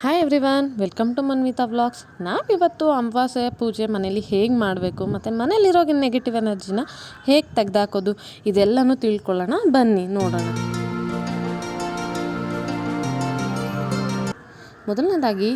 Hi everyone welcome to Manvita vlogs ನಾವಿವತ್ತು ಅಮಾವಾಸ್ಯ ಪೂಜೆ ಮನೇಲಿ ಹೇಗೆ ಮಾಡಬೇಕು ಮತ್ತು ಮನೇಲಿರೋ ನೆಗೆಟಿವ್ ಎನರ್ಜಿನ ಹೇಗೆ ತೆಗೆದಾಕೋದು ಇದೆಲ್ಲನೂ ತಿಳ್ಕೊಳ್ಳೋಣ. ಬನ್ನಿ, ನೋಡೋಣ. ಮೊದಲನೇದಾಗಿ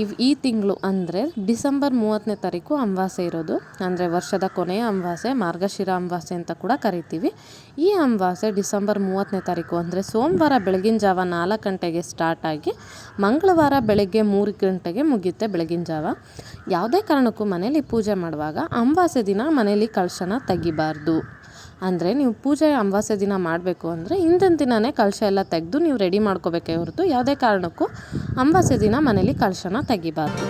ಇವ್ ಈ ತಿಂಗಳು ಅಂದರೆ ಡಿಸೆಂಬರ್ ಮೂವತ್ತನೇ ತಾರೀಕು ಅಮಾವಾಸ್ಯೆ ಇರೋದು. ಅಂದರೆ ವರ್ಷದ ಕೊನೆಯ ಅಮಾವಾಸ್ಯೆ ಮಾರ್ಗಶಿರ ಅಮಾವಾಸ್ಯೆ ಅಂತ ಕೂಡ ಕರಿತೀವಿ. ಈ ಅಮಾವಾಸ್ಯೆ ಡಿಸೆಂಬರ್ ಮೂವತ್ತನೇ ತಾರೀಕು ಅಂದರೆ ಸೋಮವಾರ ಬೆಳಗಿನ ಜಾವ ನಾಲ್ಕು ಗಂಟೆಗೆ ಸ್ಟಾರ್ಟ್ ಆಗಿ ಮಂಗಳವಾರ ಬೆಳಗ್ಗೆ ಮೂರು ಗಂಟೆಗೆ ಮುಗಿಯುತ್ತೆ ಬೆಳಗಿನ ಜಾವ. ಯಾವುದೇ ಕಾರಣಕ್ಕೂ ಮನೇಲಿ ಪೂಜೆ ಮಾಡುವಾಗ ಅಮಾವಾಸ್ಯೆ ದಿನ ಮನೇಲಿ ಕಳಶನ ತೆಗಿಬಾರ್ದು. ಅಂದರೆ ನೀವು ಪೂಜೆ ಅಮಾವಾಸ್ಯೆ ದಿನ ಮಾಡಬೇಕು ಅಂದರೆ ಹಿಂದಿನ ದಿನವೇ ಕಳಶ ಎಲ್ಲ ತೆಗೆದು ನೀವು ರೆಡಿ ಮಾಡ್ಕೋಬೇಕೇ ಹೊರತು ಯಾವುದೇ ಕಾರಣಕ್ಕೂ ಅಮಾವಾಸ್ಯೆ ದಿನ ಮನೇಲಿ ಕಳಶನ ತೆಗಿಬಾರ್ದು.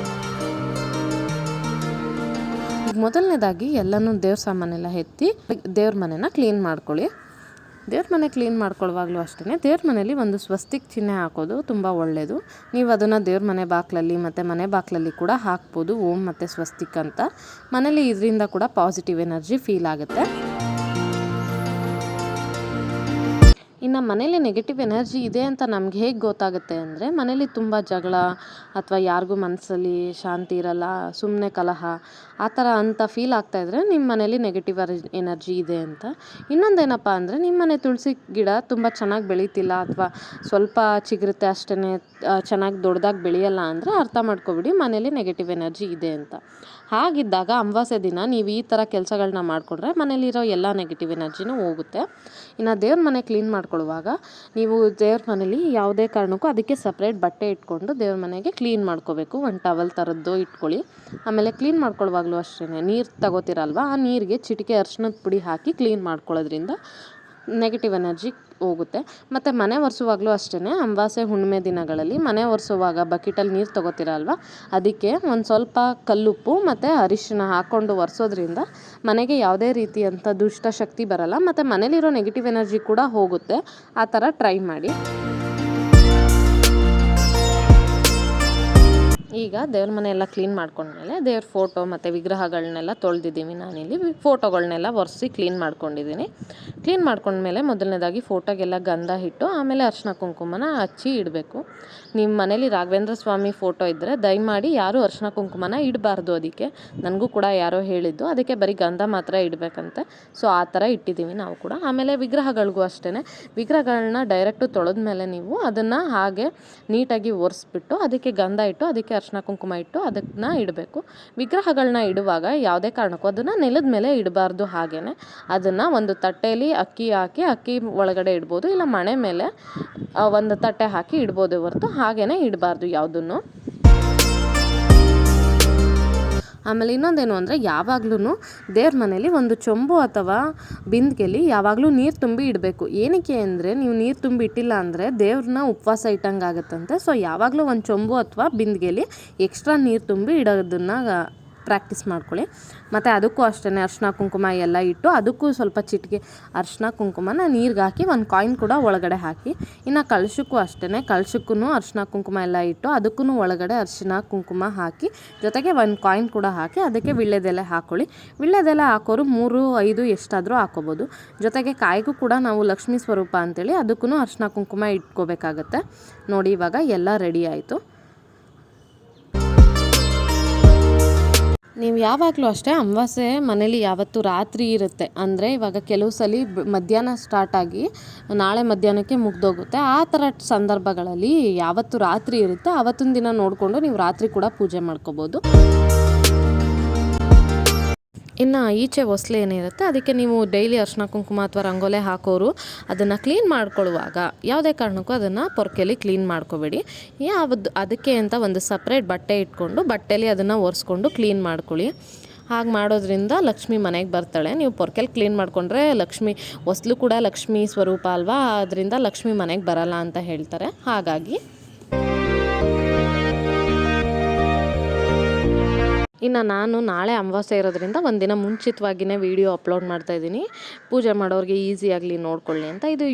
ಮೊದಲನೇದಾಗಿ ಎಲ್ಲನೂ ದೇವ್ರ ಸಾಮಾನೆಲ್ಲ ಎತ್ತಿ ದೇವ್ರ ಮನೆನ ಕ್ಲೀನ್ ಮಾಡ್ಕೊಳ್ಳಿ. ದೇವ್ರ ಮನೆ ಕ್ಲೀನ್ ಮಾಡ್ಕೊಳ್ಳುವಾಗಲೂ ಅಷ್ಟೇ ದೇವ್ರ ಮನೇಲಿ ಒಂದು ಸ್ವಸ್ತಿಕ್ ಚಿಹ್ನೆ ಹಾಕೋದು ತುಂಬ ಒಳ್ಳೆಯದು ನೀವು ಅದನ್ನು ದೇವ್ರ ಮನೆ ಬಾಕ್ಲಲ್ಲಿ ಮತ್ತು ಮನೆ ಬಾಕ್ಲಲ್ಲಿ ಕೂಡ ಹಾಕ್ಬೋದು ಓಂ ಮತ್ತು ಸ್ವಸ್ತಿಕ್ ಅಂತ. ಮನೇಲಿ ಇದರಿಂದ ಕೂಡ ಪಾಸಿಟಿವ್ ಎನರ್ಜಿ ಫೀಲ್ ಆಗುತ್ತೆ. ಇನ್ನು ಮನೇಲಿ ನೆಗೆಟಿವ್ ಎನರ್ಜಿ ಇದೆ ಅಂತ ನಮ್ಗೆ ಹೇಗೆ ಗೊತ್ತಾಗುತ್ತೆ ಅಂದರೆ ಮನೇಲಿ ತುಂಬ ಜಗಳ ಅಥವಾ ಯಾರಿಗೂ ಮನಸ್ಸಲ್ಲಿ ಶಾಂತಿ ಇರಲ್ಲ ಸುಮ್ಮನೆ ಕಲಹ, ಆ ಥರ ಅಂತ ಫೀಲ್ ಆಗ್ತಾ ಆಗ್ತಾಯಿದ್ರೆ ನಿಮ್ಮ ಮನೇಲಿ ನೆಗೆಟಿವ್ ಎನರ್ಜಿ ಇದೆ ಅಂತ. ಇನ್ನೊಂದೇನಪ್ಪ ಅಂದರೆ ನಿಮ್ಮ ಮನೆ ತುಳಸಿ ಗಿಡ ತುಂಬ ಚೆನ್ನಾಗಿ ಬೆಳೀತಿಲ್ಲ ಅಥವಾ ಸ್ವಲ್ಪ ಚಿಗುರುತ್ತೆ ಅಷ್ಟೇ ಚೆನ್ನಾಗಿ ದೊಡ್ಡದಾಗಿ ಬೆಳೆಯಲ್ಲ ಅಂದರೆ ಅರ್ಥ ಮಾಡ್ಕೊಬಿಡಿ ಮನೇಲಿ ನೆಗೆಟಿವ್ ಎನರ್ಜಿ ಇದೆ ಅಂತ. ಹಾಗಿದ್ದಾಗ ಅಮಾವಾಸ್ಯೆ ದಿನ ನೀವು ಈ ಥರ ಕೆಲಸಗಳನ್ನ ಮಾಡಿಕೊಂಡ್ರೆ ಮನೇಲಿರೋ ಎಲ್ಲ ನೆಗೆಟಿವ್ ಎನರ್ಜಿನೂ ಹೋಗುತ್ತೆ. ಇನ್ನು ದೇವ್ರ ಮನೆ ಕ್ಲೀನ್ ಮಾಡ್ಕೊಳ್ಳುವಾಗ ನೀವು ದೇವ್ರ ಮನೇಲಿ ಯಾವುದೇ ಕಾರಣಕ್ಕೂ ಅದಕ್ಕೆ ಸಪ್ರೇಟ್ ಬಟ್ಟೆ ಇಟ್ಕೊಂಡು ದೇವ್ರ ಮನೆಗೆ ಕ್ಲೀನ್ ಮಾಡ್ಕೋಬೇಕು. ಒಂದು ಟವಲ್ ಥರದ್ದು ಇಟ್ಕೊಳ್ಳಿ. ಆಮೇಲೆ ಕ್ಲೀನ್ ಮಾಡ್ಕೊಳ್ಳುವಾಗಲೂ ಅಷ್ಟೇ ನೀರು ತಗೋತೀರಲ್ವ? ಆ ನೀರಿಗೆ ಚಿಟಿಕೆ ಅರ್ಶಿನದ ಪುಡಿ ಹಾಕಿ ಕ್ಲೀನ್ ಮಾಡ್ಕೊಳ್ಳೋದ್ರಿಂದ ನೆಗೆಟಿವ್ ಎನರ್ಜಿ ಹೋಗುತ್ತೆ. ಮತ್ತು ಮನೆ ಒರೆಸುವಾಗಲೂ ಅಷ್ಟೇ ಅಮಾವಾಸ್ಯೆ ಹುಣ್ಣಿಮೆ ದಿನಗಳಲ್ಲಿ ಮನೆ ಒರೆಸುವಾಗ ಬಕೆಟಲ್ಲಿ ನೀರು ತೊಗೋತೀರಲ್ವ? ಅದಕ್ಕೆ ಒಂದು ಸ್ವಲ್ಪ ಕಲ್ಲುಪ್ಪು ಮತ್ತು ಅರಿಶಿನ ಹಾಕ್ಕೊಂಡು ಒರೆಸೋದ್ರಿಂದ ಮನೆಗೆ ಯಾವುದೇ ರೀತಿಯಂಥ ದುಷ್ಟ ಶಕ್ತಿ ಬರಲ್ಲ. ಮತ್ತು ಮನೇಲಿರೋ ನೆಗೆಟಿವ್ ಎನರ್ಜಿ ಕೂಡ ಹೋಗುತ್ತೆ. ಆ ಥರ ಟ್ರೈ ಮಾಡಿ. ಈಗ ದೇವ್ರ ಮನೆ ಎಲ್ಲ ಕ್ಲೀನ್ ಮಾಡ್ಕೊಂಡ್ಮೇಲೆ ದೇವ್ರ ಫೋಟೋ ಮತ್ತು ವಿಗ್ರಹಗಳನ್ನೆಲ್ಲ ತೊಳೆದಿದ್ದೀವಿ ನಾನಿಲ್ಲಿ. ಫೋಟೋಗಳನ್ನೆಲ್ಲ ಒರೆಸಿ ಕ್ಲೀನ್ ಮಾಡ್ಕೊಂಡಿದ್ದೀನಿ. ಕ್ಲೀನ್ ಮಾಡ್ಕೊಂಡ್ಮೇಲೆ ಮೊದಲನೇದಾಗಿ ಫೋಟೋಗೆಲ್ಲ ಗಂಧ ಇಟ್ಟು ಆಮೇಲೆ ಅರ್ಶಿನ ಕುಂಕುಮನ ಹಚ್ಚಿ ಇಡಬೇಕು. ನಿಮ್ಮ ಮನೇಲಿ ರಾಘವೇಂದ್ರ ಸ್ವಾಮಿ ಫೋಟೋ ಇದ್ದರೆ ದಯಮಾಡಿ ಯಾರೂ ಅರ್ಶಿನ ಕುಂಕುಮನ ಇಡಬಾರ್ದು ಅದಕ್ಕೆ. ನನಗೂ ಕೂಡ ಯಾರೋ ಹೇಳಿದ್ದು, ಅದಕ್ಕೆ ಬರೀ ಗಂಧ ಮಾತ್ರ ಇಡಬೇಕಂತೆ. ಸೊ ಆ ಥರ ಇಟ್ಟಿದ್ದೀವಿ ನಾವು ಕೂಡ. ಆಮೇಲೆ ವಿಗ್ರಹಗಳಿಗೂ ಅಷ್ಟೇ ವಿಗ್ರಹಗಳನ್ನ ಡೈರೆಕ್ಟು ತೊಳೆದ ಮೇಲೆ ನೀವು ಅದನ್ನು ಹಾಗೆ ನೀಟಾಗಿ ಒರೆಸ್ಬಿಟ್ಟು ಅದಕ್ಕೆ ಗಂಧ ಇಟ್ಟು ಅದಕ್ಕೆ ಅರ್ಶಿನ ಕುಂಕುಮ ಇಟ್ಟು ಅದನ್ನು ಇಡಬೇಕು. ವಿಗ್ರಹಗಳನ್ನ ಇಡುವಾಗ ಯಾವುದೇ ಕಾರಣಕ್ಕೂ ಅದನ್ನು ನೆಲದ ಮೇಲೆ ಇಡಬಾರ್ದು ಹಾಗೇ ಅದನ್ನು ಒಂದು ತಟ್ಟೆಯಲ್ಲಿ ಅಕ್ಕಿ ಹಾಕಿ, ಅಕ್ಕಿ ಒಳಗಡೆ ಇಡ್ಬೋದು ಇಲ್ಲ ಮಣೆ ಮೇಲೆ ಒಂದು ತಟ್ಟೆ ಹಾಕಿ ಇಡ್ಬೋದು ಹೊರತು ಹಾಗೆಯೇ ಇಡಬಾರ್ದು ಯಾವುದನ್ನು. ಆಮೇಲೆ ಇನ್ನೊಂದೇನು ಅಂದರೆ ಯಾವಾಗ್ಲೂ ದೇವ್ರ ಮನೇಲಿ ಒಂದು ಚೊಂಬು ಅಥವಾ ಬಿಂದಿಗೆಲಿ ಯಾವಾಗಲೂ ನೀರು ತುಂಬಿ ಇಡಬೇಕು. ಏನಕ್ಕೆ ಅಂದರೆ ನೀವು ನೀರು ತುಂಬಿ ಇಟ್ಟಿಲ್ಲ ಅಂದರೆ ದೇವ್ರನ್ನ ಉಪವಾಸ ಇಟ್ಟಂಗೆ ಆಗುತ್ತಂತೆ ಸೊ ಯಾವಾಗಲೂ ಒಂದು ಚೊಂಬು ಅಥವಾ ಬಿಂದಿಗೆಲಿ ಎಕ್ಸ್ಟ್ರಾ ನೀರು ತುಂಬಿ ಇಡೋದನ್ನು ಪ್ರಾಕ್ಟೀಸ್ ಮಾಡ್ಕೊಳ್ಳಿ. ಮತ್ತು ಅದಕ್ಕೂ ಅಷ್ಟೇ ಅರ್ಶಿನ ಕುಂಕುಮ ಎಲ್ಲ ಇಟ್ಟು ಅದಕ್ಕೂ ಸ್ವಲ್ಪ ಚಿಟಿಕೆ ಅರ್ಶಿನ ಕುಂಕುಮನ ನೀರಿಗೆ ಹಾಕಿ ಒಂದು ಕಾಯಿನ್ ಕೂಡ ಒಳಗಡೆ ಹಾಕಿ. ಇನ್ನು ಕಳಶಕ್ಕೂ ಅಷ್ಟೇ ಕಳಶಕ್ಕೂ ಅರ್ಶಿನ ಕುಂಕುಮ ಎಲ್ಲ ಇಟ್ಟು ಅದಕ್ಕೂ ಒಳಗಡೆ ಅರ್ಶಿನ ಕುಂಕುಮ ಹಾಕಿ, ಜೊತೆಗೆ ಒಂದು ಕಾಯಿನ್ ಕೂಡ ಹಾಕಿ ಅದಕ್ಕೆ ವಿಳ್ಳೆದೆಲೆ ಹಾಕ್ಕೊಳ್ಳಿ ವಿಳ್ಳೆದೆಲೆ ಹಾಕೋರು ಮೂರು, ಐದು ಎಷ್ಟಾದರೂ ಹಾಕೋಬೋದು. ಜೊತೆಗೆ ಕಾಯಿಗೂ ಕೂಡ ನಾವು ಲಕ್ಷ್ಮೀ ಸ್ವರೂಪ ಅಂತೇಳಿ ಅದಕ್ಕೂ ಅರ್ಶಿನ ಕುಂಕುಮ ಇಟ್ಕೋಬೇಕಾಗತ್ತೆ. ನೋಡಿ ಇವಾಗ ಎಲ್ಲ ರೆಡಿ ಆಯಿತು. ನೀವು ಯಾವಾಗಲೂ ಅಷ್ಟೇ ಅಮಾವಾಸ್ಯೆ ಮನೇಲಿ ಯಾವತ್ತು ರಾತ್ರಿ ಇರುತ್ತೆ. ಅಂದರೆ ಇವಾಗ ಕೆಲವು ಸಲ ಮಧ್ಯಾಹ್ನ ಸ್ಟಾರ್ಟ್ ಆಗಿ ನಾಳೆ ಮಧ್ಯಾಹ್ನಕ್ಕೆ ಮುಗ್ದೋಗುತ್ತೆ. ಆ ಥರ ಸಂದರ್ಭಗಳಲ್ಲಿ ಯಾವತ್ತು ರಾತ್ರಿ ಇರುತ್ತೆ. ಆವತ್ತಿನ ದಿನ ನೋಡಿಕೊಂಡು ನೀವು ರಾತ್ರಿ ಕೂಡ ಪೂಜೆ ಮಾಡ್ಕೋಬೋದು. ಇನ್ನು ಈಚೆ ಹೊಸ್ಲು ಏನಿರುತ್ತೆ, ಅದಕ್ಕೆ ನೀವು ಡೈಲಿ ಅರ್ಶಿನ ಕುಂಕುಮ ಅಥವಾ ರಂಗೋಲೆ ಹಾಕೋರು, ಅದನ್ನು ಕ್ಲೀನ್ ಮಾಡ್ಕೊಳ್ಳುವಾಗ, ಯಾವುದೇ ಕಾರಣಕ್ಕೂ ಅದನ್ನು ಪೊರ್ಕೆಲಿ ಕ್ಲೀನ್ ಮಾಡ್ಕೋಬೇಡಿ. ಯಾವುದು, ಅದಕ್ಕೆ ಅಂತ ಒಂದು ಸಪ್ರೇಟ್ ಬಟ್ಟೆ ಇಟ್ಕೊಂಡು, ಬಟ್ಟೆಲಿ ಅದನ್ನು ಒರೆಸ್ಕೊಂಡು ಕ್ಲೀನ್ ಮಾಡ್ಕೊಳ್ಳಿ. ಹಾಗೆ ಮಾಡೋದ್ರಿಂದ ಲಕ್ಷ್ಮಿ ಮನೆಗೆ ಬರ್ತಾಳೆ. ನೀವು ಪೊರ್ಕೆಲ್ ಕ್ಲೀನ್ ಮಾಡಿಕೊಂಡ್ರೆ ಲಕ್ಷ್ಮಿ, ಹೊಸ್ಲು ಕೂಡ ಲಕ್ಷ್ಮಿ ಸ್ವರೂಪ ಅಲ್ವಾ ಅದರಿಂದ ಲಕ್ಷ್ಮಿ ಮನೆಗೆ ಬರಲ್ಲ ಅಂತ ಹೇಳ್ತಾರೆ. ಹಾಗಾಗಿ ಇನ್ನು ನಾನು ನಾಳೆ ಅಮಾವಾಸ್ಯೆ ಇರೋದ್ರಿಂದ ಒಂದಿನ ಮುಂಚಿತವಾಗಿಯೇ ವೀಡಿಯೋ ಅಪ್ಲೋಡ್ ಮಾಡ್ತಾಯಿದ್ದೀನಿ ಪೂಜೆ ಮಾಡೋರಿಗೆ ಈಸಿ ಆಗಲಿ ನೋಡ್ಕೊಳ್ಳಿ ಅಂತ. ಇದು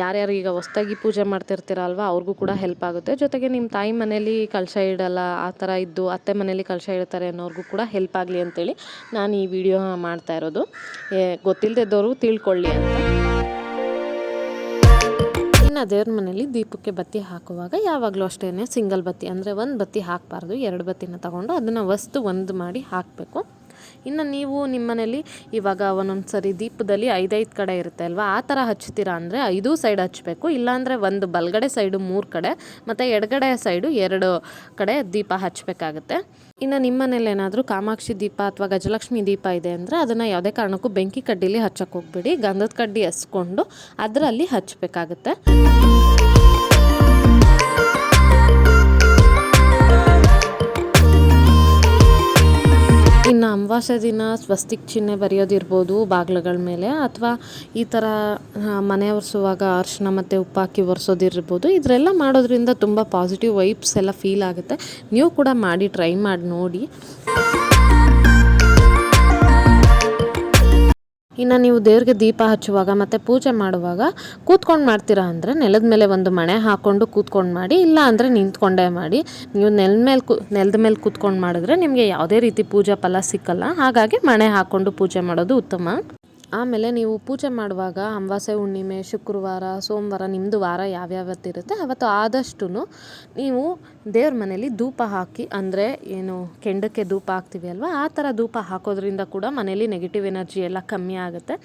ಯಾರ್ಯಾರು ಈಗ ಹೊಸ್ದಾಗಿ ಪೂಜೆ ಮಾಡ್ತಿರ್ತೀರಲ್ವ, ಅವ್ರಿಗೂ ಕೂಡ ಹೆಲ್ಪ್ ಆಗುತ್ತೆ. ಜೊತೆಗೆ ನಿಮ್ಮ ತಾಯಿ ಮನೇಲಿ ಕಳಶ ಇಡಲ್ಲ, ಆ ಥರ ಇದ್ದು ಅತ್ತೆ ಮನೇಲಿ ಕಳಶ ಇಡ್ತಾರೆ ಅನ್ನೋರಿಗೂ ಕೂಡ ಹೆಲ್ಪ್ ಆಗಲಿ ಅಂತೇಳಿ ನಾನು ಈ ವಿಡಿಯೋ ಮಾಡ್ತಾ ಇರೋದು. ಗೊತ್ತಿಲ್ಲದಿದ್ದವರು ತಿಳ್ಕೊಳ್ಳಿ ಅಂತ. ಇನ್ನು ದೇವ್ರ ಮನೇಲಿ ದೀಪಕ್ಕೆ ಬತ್ತಿ ಹಾಕುವಾಗ ಯಾವಾಗಲೂ ಅಷ್ಟೇ ಸಿಂಗಲ್ ಬತ್ತಿ, ಅಂದರೆ ಒಂದು ಬತ್ತಿ ಹಾಕಬಾರ್ದು, ಎರಡು ಬತ್ತಿನ ತಗೊಂಡು ಅದನ್ನು ವಸ್ತು ಒಂದು ಮಾಡಿ ಹಾಕಬೇಕು. ಇನ್ನು ನೀವು ನಿಮ್ಮ ಮನೇಲಿ ಇವಾಗ ಒಂದೊಂದು ಸರಿ ದೀಪದಲ್ಲಿ ಐದೈದು ಕಡೆ ಇರುತ್ತೆ ಅಲ್ವಾ? ಆ ಥರ ಹಚ್ತೀರಾ ಅಂದರೆ ಐದು ಸೈಡ್ ಹಚ್ಚಬೇಕು. ಇಲ್ಲಾಂದರೆ ಒಂದು ಬಲಗಡೆ ಸೈಡು ಮೂರು ಕಡೆ, ಮತ್ತು ಎಡಗಡೆ ಸೈಡು ಎರಡು ಕಡೆ ದೀಪ ಹಚ್ಚಬೇಕಾಗುತ್ತೆ. ಇನ್ನು ನಿಮ್ಮ ಮನೇಲಿ ಏನಾದರೂ ಕಾಮಾಕ್ಷಿ ದೀಪ ಅಥವಾ ಗಜಲಕ್ಷ್ಮಿ ದೀಪ ಇದೆ ಅಂದರೆ ಅದನ್ನು ಯಾವುದೇ ಕಾರಣಕ್ಕೂ ಬೆಂಕಿ ಕಡ್ಡಿಲಿ ಹಚ್ಚಕ್ಕೆ ಹೋಗ್ಬೇಡಿ. ಗಂಧದ ಕಡ್ಡಿ ಎಸ್ಕೊಂಡು ಅದರಲ್ಲಿ ಹಚ್ಚಬೇಕಾಗುತ್ತೆ. ಇನ್ನು ಅಮಾವಾಸ್ಯ ದಿನ ಸ್ವಸ್ತಿಕ್ ಚಿಹ್ನೆ ಬರೆಯೋದಿರ್ಬೋದು ಬಾಗಿಲುಗಳ ಮೇಲೆ, ಅಥವಾ ಈ ಥರ ಮನೆ ಒರೆಸುವಾಗ ಅರಿಶಿನ ಮತ್ತು ಉಪ್ಪಾಕಿ ಒರೆಸೋದಿರ್ಬೋದು. ಇದರೆಲ್ಲ ಮಾಡೋದ್ರಿಂದ ತುಂಬ ಪಾಸಿಟಿವ್ ವೈಬ್ಸ್ ಎಲ್ಲ ಫೀಲ್ ಆಗುತ್ತೆ. ನೀವು ಕೂಡ ಮಾಡಿ ಟ್ರೈ ಮಾಡಿ, ನೋಡಿ. ಇನ್ನು ನೀವು ದೇವ್ರಿಗೆ ದೀಪ ಹಚ್ಚುವಾಗ ಮತ್ತು ಪೂಜೆ ಮಾಡುವಾಗ ಕೂತ್ಕೊಂಡು ಮಾಡ್ತೀರಾ ಅಂದರೆ ನೆಲದ ಮೇಲೆ ಒಂದು ಮಣೆ ಹಾಕ್ಕೊಂಡು ಕೂತ್ಕೊಂಡು ಮಾಡಿ, ಇಲ್ಲ ಅಂದರೆ ನಿಂತ್ಕೊಂಡೇ ಮಾಡಿ. ನೀವು ನೆಲದ ಮೇಲೆ ಕು, ನೆಲದ ಮೇಲೆ ಕೂತ್ಕೊಂಡು ಮಾಡಿದ್ರೆ ನಿಮಗೆ ಯಾವುದೇ ರೀತಿ ಪೂಜಾ ಫಲ ಸಿಕ್ಕಲ್ಲ. ಹಾಗಾಗಿ ಮಣೆ ಹಾಕ್ಕೊಂಡು ಪೂಜೆ ಮಾಡೋದು ಉತ್ತಮ. ಆಮೇಲೆ ನೀವು ಪೂಜೆ ಮಾಡುವಾಗ ಅಮಾವಾಸ್ಯೆ, ಹುಣ್ಣಿಮೆ, ಶುಕ್ರವಾರ, ಸೋಮವಾರ ನಿಮ್ಮದು ವಾರ ಯಾವ್ಯಾವತ್ತಿರುತ್ತೆ ಅವತ್ತು ಆದಷ್ಟು ನೀವು ದೇವ್ರ ಮನೇಲಿ ಧೂಪ ಹಾಕಿ, ಅಂದರೆ ಏನು ಕೆಂಡಕ್ಕೆ ಧೂಪ ಹಾಕ್ತೀವಿ ಅಲ್ವಾ, ಆ ಥರ ಧೂಪ ಹಾಕೋದ್ರಿಂದ ಕೂಡ ಮನೇಲಿ ನೆಗೆಟಿವ್ ಎನರ್ಜಿ ಎಲ್ಲ ಕಮ್ಮಿ ಆಗುತ್ತೆ.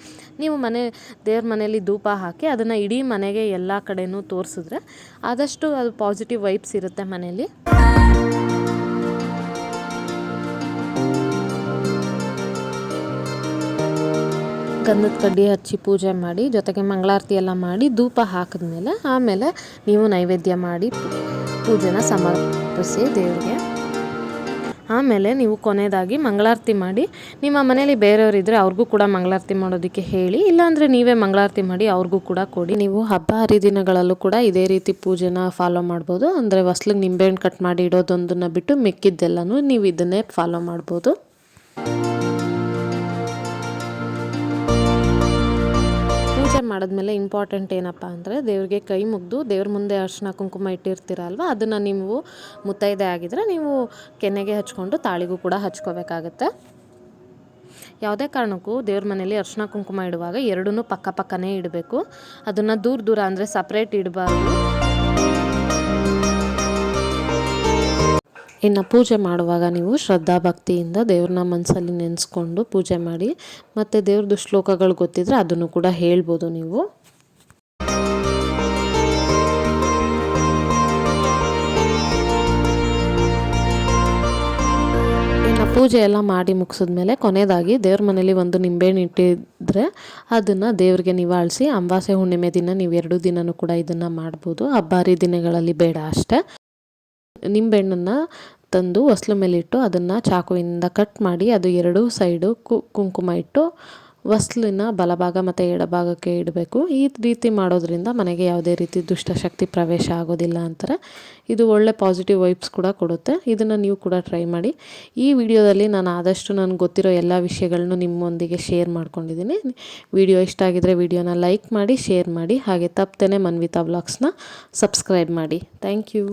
ನೀವು ಮನೆ, ದೇವ್ರ ಮನೇಲಿ ಧೂಪ ಹಾಕಿ ಅದನ್ನು ಇಡೀ ಮನೆಗೆ ಎಲ್ಲ ಕಡೆಯೂ ತೋರಿಸಿದ್ರೆ ಆದಷ್ಟು ಅದು ಪಾಸಿಟಿವ್ ವೈಬ್ಸ್ ಇರುತ್ತೆ ಮನೇಲಿ ಗಂಧದ ಕಡ್ಡಿ ಹಚ್ಚಿ ಪೂಜೆ ಮಾಡಿ, ಜೊತೆಗೆ ಮಂಗಳಾರತಿ ಎಲ್ಲ ಮಾಡಿ ಧೂಪ ಹಾಕಿದ್ಮೇಲೆ ಆಮೇಲೆ ನೀವು ನೈವೇದ್ಯ ಮಾಡಿ ಪೂಜೆನ ಸಮರ್ಪಿಸಿ ದೇವರಿಗೆ. ಆಮೇಲೆ ನೀವು ಕೊನೆಯದಾಗಿ ಮಂಗಳಾರತಿ ಮಾಡಿ, ನಿಮ್ಮ ಮನೇಲಿ ಬೇರೆಯವರಿದ್ದರೆ ಅವ್ರಿಗೂ ಕೂಡ ಮಂಗಳಾರತಿ ಮಾಡೋದಕ್ಕೆ ಹೇಳಿ, ಇಲ್ಲಾಂದರೆ ನೀವೇ ಮಂಗಳಾರತಿ ಮಾಡಿ ಅವ್ರಿಗೂ ಕೂಡ ಕೊಡಿ. ನೀವು ಹಬ್ಬ ಹರಿದಿನಗಳಲ್ಲೂ ಕೂಡ ಇದೇ ರೀತಿ ಪೂಜೆನ ಫಾಲೋ ಮಾಡ್ಬೋದು. ಅಂದರೆ ಹೊಸ್ಲಿಗೆ ನಿಂಬೆಹಣ್ಣು ಕಟ್ ಮಾಡಿ ಇಡೋದೊಂದನ್ನು ಬಿಟ್ಟು ಮಿಕ್ಕಿದ್ದೆಲ್ಲನೂ ನೀವು ಇದನ್ನೇ ಫಾಲೋ ಮಾಡ್ಬೋದು. ಮಾಡಿದ್ಮೇಲೆ ಇಂಪಾರ್ಟೆಂಟ್ ಏನಪ್ಪ ಅಂದರೆ ದೇವ್ರಿಗೆ ಕೈ ಮುಗಿದು ದೇವ್ರ ಮುಂದೆ ಅರ್ಶಿನ ಕುಂಕುಮ ಇಟ್ಟಿರ್ತೀರಲ್ವ, ಅದನ್ನು ನೀವು ಮುತ್ತೈದೆ ಆಗಿದ್ರೆ ನೀವು ಕೆನೆಗೆ ಹಚ್ಕೊಂಡು ತಾಳಿಗೂ ಕೂಡ ಹಚ್ಕೋಬೇಕಾಗತ್ತೆ. ಯಾವುದೇ ಕಾರಣಕ್ಕೂ ದೇವ್ರ ಮನೇಲಿ ಅರ್ಶಿನ ಕುಂಕುಮ ಇಡುವಾಗ ಎರಡನ್ನೂ ಪಕ್ಕ ಪಕ್ಕನೇ ಇಡಬೇಕು. ಅದನ್ನು ದೂರ ದೂರ ಅಂದರೆ ಸಪ್ರೇಟ್ ಇಡಬಾರ್ದು. ಇನ್ನು ಪೂಜೆ ಮಾಡುವಾಗ ನೀವು ಶ್ರದ್ಧಾ ಭಕ್ತಿಯಿಂದ ದೇವ್ರನ್ನ ಮನಸ್ಸಲ್ಲಿ ನೆನೆಸ್ಕೊಂಡು ಪೂಜೆ ಮಾಡಿ, ಮತ್ತು ದೇವ್ರದ್ದು ಶ್ಲೋಕಗಳು ಗೊತ್ತಿದ್ರೆ ಅದನ್ನು ಕೂಡ ಹೇಳ್ಬೋದು ನೀವು. ಪೂಜೆ ಎಲ್ಲ ಮಾಡಿ ಮುಗಿಸಿದ್ಮೇಲೆ ಕೊನೆಯದಾಗಿ ದೇವ್ರ ಮನೇಲಿ ಒಂದು ನಿಂಬೆಹಣ್ಣು ಇಟ್ಟಿದ್ರೆ ಅದನ್ನು ದೇವ್ರಿಗೆ ನಿವಾಳಿಸಿ ಅಂಬಾಸೆ ಹುಣ್ಣಿಮೆ ದಿನ ನೀವು ಎರಡು ದಿನನೂ ಕೂಡ ಇದನ್ನು ಮಾಡ್ಬೋದು. ಹಬ್ಬಾರಿ ದಿನಗಳಲ್ಲಿ ಬೇಡ ಅಷ್ಟೇ. ನಿಂಬೆಹಣ್ಣನ್ನು ತಂದು ಮೇಲೆ ಇಟ್ಟು ಅದನ್ನು ಚಾಕುವಿನಿಂದ ಕಟ್ ಮಾಡಿ ಅದು ಎರಡೂ ಸೈಡು ಕುಂಕುಮ ಇಟ್ಟು ವಸ್ಲಿನ ಬಲಭಾಗ ಮತ್ತು ಎಡಭಾಗಕ್ಕೆ ಇಡಬೇಕು. ಈ ರೀತಿ ಮಾಡೋದ್ರಿಂದ ಮನೆಗೆ ಯಾವುದೇ ರೀತಿ ದುಷ್ಟಶಕ್ತಿ ಪ್ರವೇಶ ಆಗೋದಿಲ್ಲ ಅಂತಾರೆ. ಇದು ಒಳ್ಳೆ ಪಾಸಿಟಿವ್ ವೈಬ್ಸ್ ಕೂಡ ಕೊಡುತ್ತೆ. ಇದನ್ನು ನೀವು ಕೂಡ ಟ್ರೈ ಮಾಡಿ. ಈ ವಿಡಿಯೋದಲ್ಲಿ ನಾನು ಆದಷ್ಟು ನನಗೆ ಗೊತ್ತಿರೋ ಎಲ್ಲ ವಿಷಯಗಳನ್ನು ನಿಮ್ಮೊಂದಿಗೆ ಶೇರ್ ಮಾಡ್ಕೊಂಡಿದ್ದೀನಿ. ವಿಡಿಯೋ ಇಷ್ಟ ಆಗಿದ್ರೆ ವಿಡಿಯೋನ ಲೈಕ್ ಮಾಡಿ ಶೇರ್ ಮಾಡಿ, ಹಾಗೆ ತಪ್ಪದೇ ಮನ್ವಿತಾ ಬ್ಲಾಗ್ಸ್ನ ಸಬ್ಸ್ಕ್ರೈಬ್ ಮಾಡಿ. Thank you